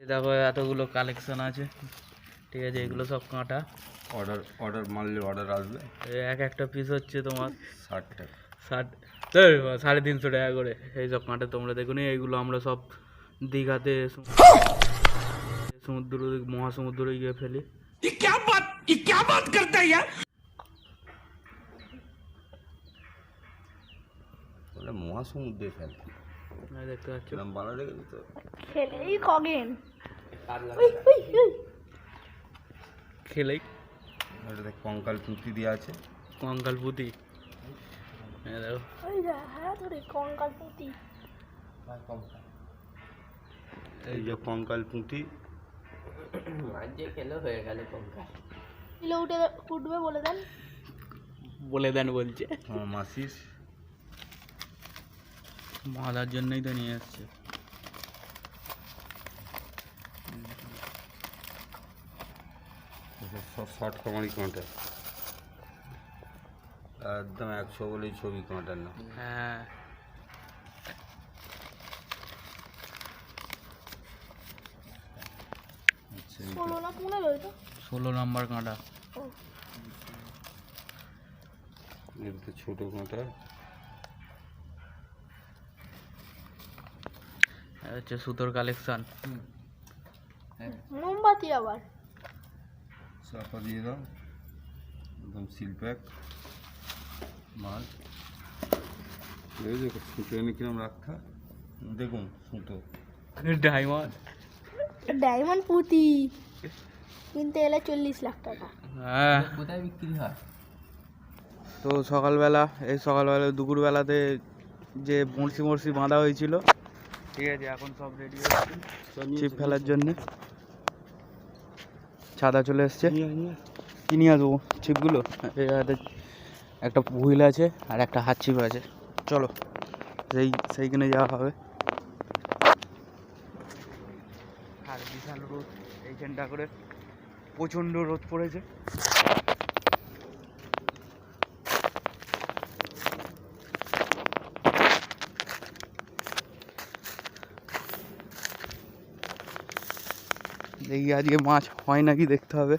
দেখো এতগুলো কালেকশন আছে। ঠিক আছে এগুলো সব কাঁটা। অর্ডার অর্ডার মারলে অর্ডার আসবে। এক একটা পিস হচ্ছে তোমার। ষাট টাকা। ষাট সাড়ে তিনশো টাকা করে। এই সব কাঁটা তোমরা দেখুন এইগুলো আমরা সব দীঘাতে সমুদ্র মহাসমুদ্রে গিয়ে ফেলি। বলে মহাসমুদ্রে ফেলে। দেখতে পাচ্ছ? ভালো লেগেছে তো খেলেই খগেন খেলেই। ওটাতে কঙ্কাল পুঁতি দেওয়া আছে। কঙ্কাল পুঁতি। যা হ্যাঁ ধরে কঙ্কাল পুঁতি। এই যে কঙ্কাল পুঁতি। দিলে উঠে উঠবে বলে দেন। বলে দেন বলছে। মাসিস। মাদার জন্যই তো নিয়ে এসছে শর্ট কামারি কাঁটা একদম একশো বলেই ছবি কাঁটার না। হ্যাঁ। আচ্ছা, ষোলো নম্বর কাঁটা। এদিকে ছোটো কাঁটা। হচ্ছে সুতোর কালেকশন মোমবাতি আবার। চাপা দিয়ে দাও একদম সিল প্যাক মাল এই দেখো সুতো এনে কিরম রাখা দেখুন সুতো ডায়মন্ড ডায়মন্ড পুঁতি। কিনতে এলে চল্লিশ লাখ টাকা। হ্যাঁ। কোথায় বিক্রি হয়? তো সকালবেলা এই সকালবেলা দুপুরবেলাতে যে বড়শি মরসি বাঁধা হয়েছিল ঠিক আছে এখন সব রেডি হচ্ছে ছিপ ফেলার জন্যে। ছাদা চলে এসছে। কি নিয়ে আসব? ছিপগুলো? একটা হুইল আছে আর একটা হাত ছিপ আছে। চলো সেই সেইখানে যাওয়া হবে। আর বিশাল রোদ এইখানটা করে প্রচণ্ড রোদ পড়েছে। দেখি আজকে মাছ হয় নাকি দেখতে হবে।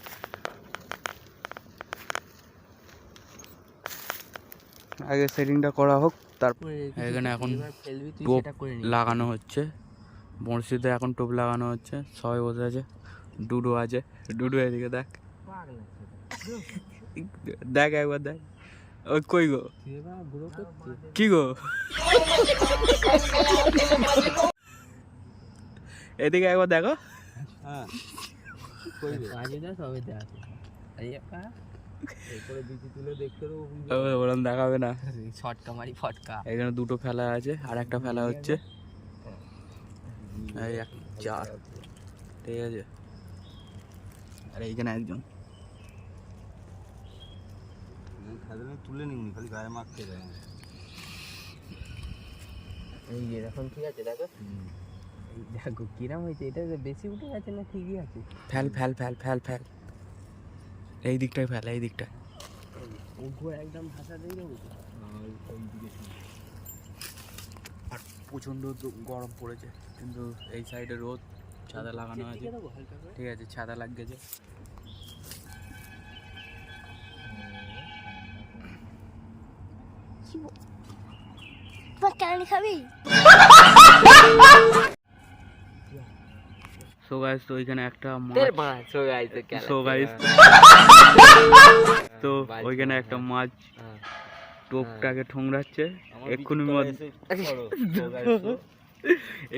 আগে সেটিংটা করা হোক তারপর এখানে এখন টোপ লাগানো হচ্ছে। বড়শিতে এখন টোপ লাগানো হচ্ছে সবাই বসে আছে ডুডু আছে ডুডু এদিকে দেখ। দেখ একবার দেখ। ওই কই গো? কি গো? এদিকে একবার দেখো। ও, ওরম দেখাবে না। ছটকা মারি ফটকা। এখানে দুটো ফেলা আছে আর একটা ফেলা হচ্ছে। এই এক চার ঠিক আছে। আর এইখানে একজন। তুলে নিবনি খালি গায়ে মাখতে দেয়। এই এরকম ঠিক আছে দেখো? দেখো কিরাম হয়েছে? এটা যে বেশি উঠে গেছে না ঠিকই আছে? Fail fail fail fail fail. এই দিকটায় ফেল এই দিকটায়। ওগুলো একদম ভাষা দিয়ে আর প্রচণ্ড গরম পড়েছে কিন্তু এই সাইডে রোদ ছাদা লাগানো আছে। ঠিক আছে ছাদা লাগিয়েছে এবার কেন খাবি? সো গাইস তো ওইখানে একটা মাছ গেছে কেলা সো গাইস তো ওইখানে একটা মাছ টোপটাকে ঠোংরাচ্ছে। এক্ষুনি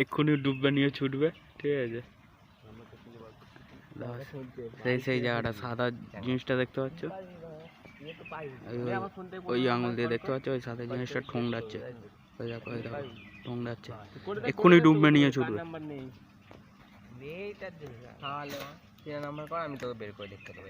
এক্ষুনি ডুববে নিয়ে ছুটবে ঠিক আছে? সেই সেই জায়গাটা সাদা জিনিসটা দেখতে পাচ্ছ? ওই আঙুল দিয়ে দেখতে পাচ্ছ ওই সাদা জিনিসটা ঠোংরাচ্ছে। ওই দেখো ওই দেখো ঠোংরাচ্ছে। এক্ষুনি ডুববে নিয়ে ছুটবে। এইটার জন্য। নাম্বার কর আমি তোকে বের করে দেখতে পাবো